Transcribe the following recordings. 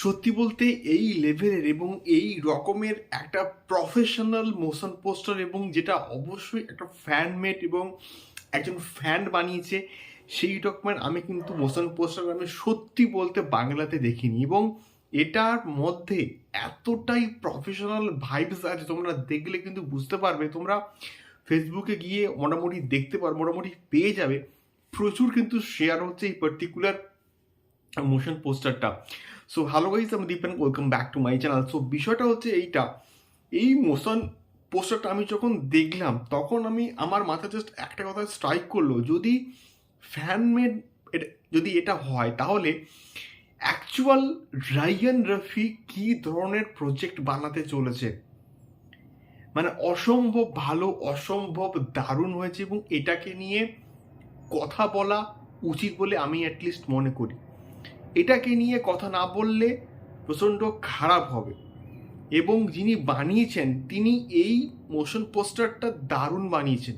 সত্যি বলতে এই লেভেলের এবং এই রকমের একটা প্রফেশনাল মোশন পোস্টার এবং যেটা অবশ্যই একটা ফ্যান মেড এবং একজন ফ্যান বানিয়েছে, সেই রকমের আমি কিন্তু মোশন পোস্টার আমি সত্যি বলতে বাংলাতে দেখিনি এবং এটার মধ্যে এতটাই প্রফেশনাল ভাইবস আছে, তোমরা দেখলে কিন্তু বুঝতে পারবে, তোমরা ফেসবুকে গিয়ে মোটামুটি দেখতে পারো, মোটামুটি পেয়ে যাবে। প্রচুর কিন্তু শেয়ার হচ্ছে এই পার্টিকুলার মোশন পোস্টারটা সো হ্যালো গাইজ আমি Dipen welcome back to my channel so বিষয়টা হচ্ছে এইটা। এই মোশন পোস্টারটা আমি যখন দেখলাম, তখন আমি আমার মাথায় জাস্ট একটা কথা স্ট্রাইক করল। যদি ফ্যানমেড যদি এটা হয়, তাহলে অ্যাকচুয়াল রাইয়ান রফি কি ধরনের প্রজেক্ট বানাতে চলেছে? মানে অসম্ভব ভালো, অসম্ভব দারুণ হয়েছে এবং এটাকে নিয়ে কথা বলা উচিত বলে আমি অ্যাটলিস্ট মনে করি। এটাকে নিয়ে কথা না বললে প্রচণ্ড খারাপ হবে। এবং যিনি বানিয়েছেন, তিনি এই মোশন পোস্টারটা দারুণ বানিয়েছেন।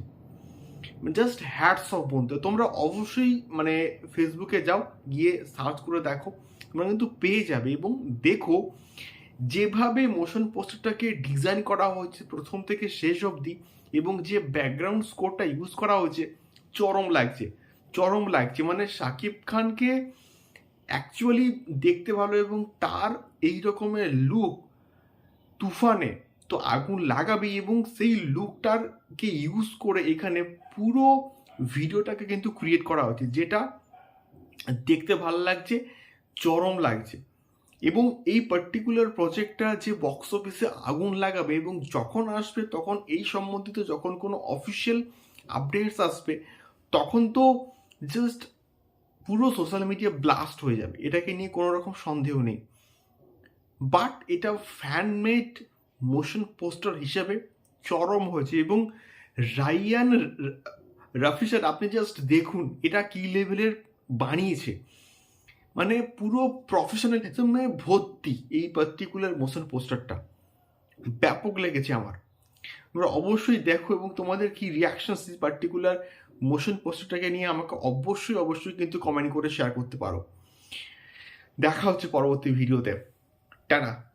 জাস্ট হ্যাটস অফ বন্ধু। তোমরা অবশ্যই মানে ফেসবুকে যাও, গিয়ে সার্চ করে দেখো। তোমরা কিন্তু পেয়ে যাবে এবং দেখো, যেভাবে মোশন পোস্টারটাকে ডিজাইন করা হয়েছে প্রথম থেকে শেষ অবধি এবং যে ব্যাকগ্রাউন্ড স্কোরটা ইউজ করা হয়েছে, চরম লাগছে। চরম লাগছে। মানে শাকিব খানকে অ্যাকচুয়ালি দেখতে ভালো এবং তার এই রকমের লুক তুফানে তো আগুন লাগাবে এবং সেই লুকটারকে ইউজ করে এখানে পুরো ভিডিওটাকে কিন্তু ক্রিয়েট করা হয়েছে, যেটা দেখতে ভালো লাগছে, চরম লাগছে। এবং এই পার্টিকুলার প্রজেক্টটা যে বক্স অফিসে আগুন লাগাবে এবং যখন আসবে, তখন এই সম্বন্ধিত যখন কোনো অফিসিয়াল আপডেটস আসবে, তখন তো জাস্ট পুরো সোশ্যাল মিডিয়া ব্লাস্ট হয়ে যাবে। এটাকে নিয়ে কোনো রকম সন্দেহ নেই। বাট এটা ফ্যানমেড মোশন পোস্টার হিসেবে চরম হয়েছে এবং রাইয়ান রাফি স্যার, আপনি জাস্ট দেখুন, এটা কি লেভেলের বানিয়েছে। মানে পুরো প্রফেশনাল ভর্তি এই পার্টিকুলার মোশন পোস্টারটা ব্যাপক লেগেছে আমার। তোমরা অবশ্যই দেখো এবং তোমাদের কি রিয়াকশনস এই পার্টিকুলার মোশন পোস্টারটাকে নিয়ে আমাকে অবশ্যই অবশ্যই কিন্তু কমেন্ট করে শেয়ার করতে পারো। দেখা হচ্ছে পরবর্তী ভিডিওতে টাটা।